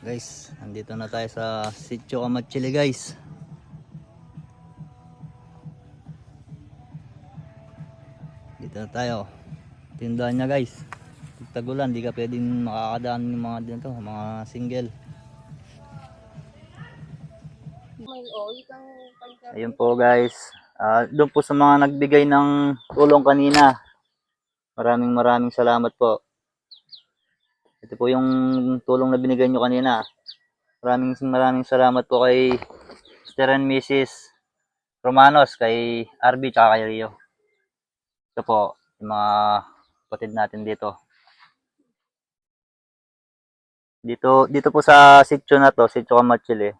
Guys, andito na tayo sa Sitio Kamachili guys. Dito na tayo. Tindahan niya guys. Tagulan, di ka pwedeng makakadaan ng mga dito, mga single. Ayun po guys. Ah, doon po sa mga nagbigay ng tulong kanina. Maraming maraming salamat po. Ito po yung tulong na binigay nyo kanina. Maraming maraming salamat po kay Mr. and Mrs. Romanos, kay RB, tsaka kay Rio. Ito po, yung mga kapatid natin dito. Dito, dito po sa sitio na to, sitio Kamachili,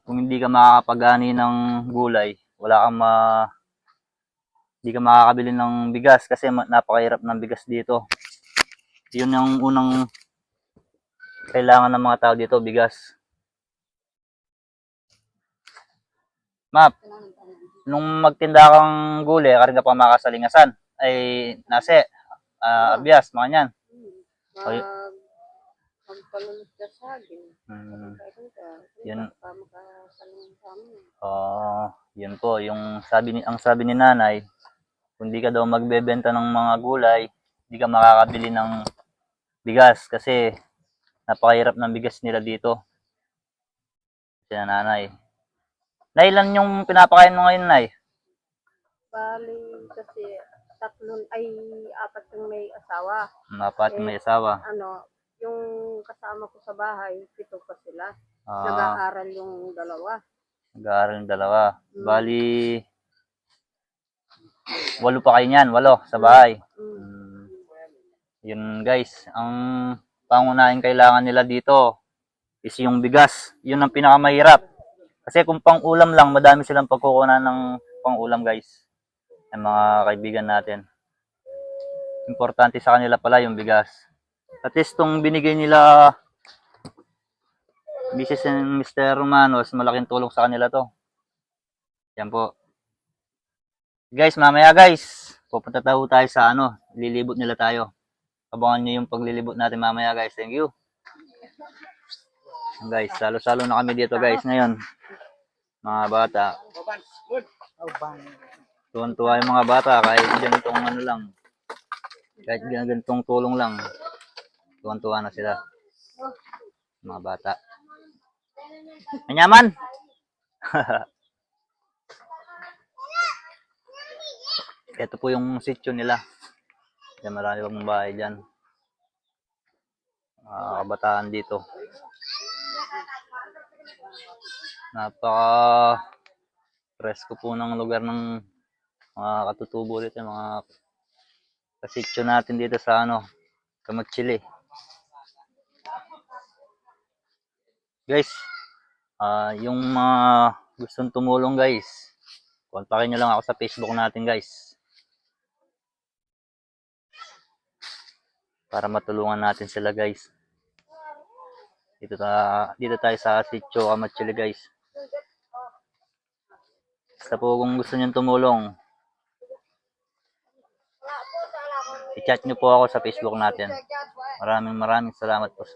kung hindi ka makakapagani ng gulay, wala kang ma hindi ka makakabili ng bigas kasi napakahirap ng bigas dito. Yun yung unang kailangan ng mga tao dito, bigas. Map, nung magtinda kang gulay, karga pa makasalingasan, ay nase, ah, abyas, mga yan. Ay. Mag, magpalunod ka sa akin. Hmm. Ka. Yun. Ah, yun po, yung sabi ni ang sabi ni nanay, kung di ka daw magbebenta ng mga gulay, di ka makakabili ng bigas kasi napakahirap ng bigas nila dito. Si nanay. Nay, ilan yung pinapakain mo ngayon, Nay? Bali kasi tatlon ay apat yung may asawa. Mapat may asawa. Ano, yung kasama ko sa bahay, pito pa sila. Ah, Nag-aaral yung dalawa. nag-aaral yung dalawa. Mm. Bali, walo pa kayo niyan, walo sa bahay. Yun guys, ang pangunahing kailangan nila dito is yung bigas. Yun ang pinakamahirap. Kasi kung pang ulam lang, madami silang pagkukunan ng pang ulam guys. Ang mga kaibigan natin. Importante sa kanila pala yung bigas. At least tong binigay nila Mrs. and Mr. Romanos, malaking tulong sa kanila to. Yan po. Guys, mamaya guys, pupunta tayo sa ano, lilibot nila tayo. Abangan nyo yung paglilibot natin mamaya guys. Thank you. Guys, salo-salo na kami dito guys ngayon. Mga bata. Tuwan-tuwa yung mga bata kahit ganitong ano lang. Kahit ganitong tulong lang. Tuwan-tuwa na sila. Mga bata. Manyaman! Ito po yung sityo nila. Yan, marami pang bahay dyan. Mga kabataan dito. Napaka presko po ng lugar ng mga katutubo dito, mga kasityo natin dito sa ano, Kamagchili. Guys, ah yung mga gustong tumulong guys, kontakin nyo lang ako sa Facebook natin guys. Para matulungan natin sila guys. Dito, ta dito tayo sa Sitio Kamachili guys. Basta po kung gusto nyo tumulong, i-chat nyo po ako sa Facebook natin. Maraming maraming salamat po.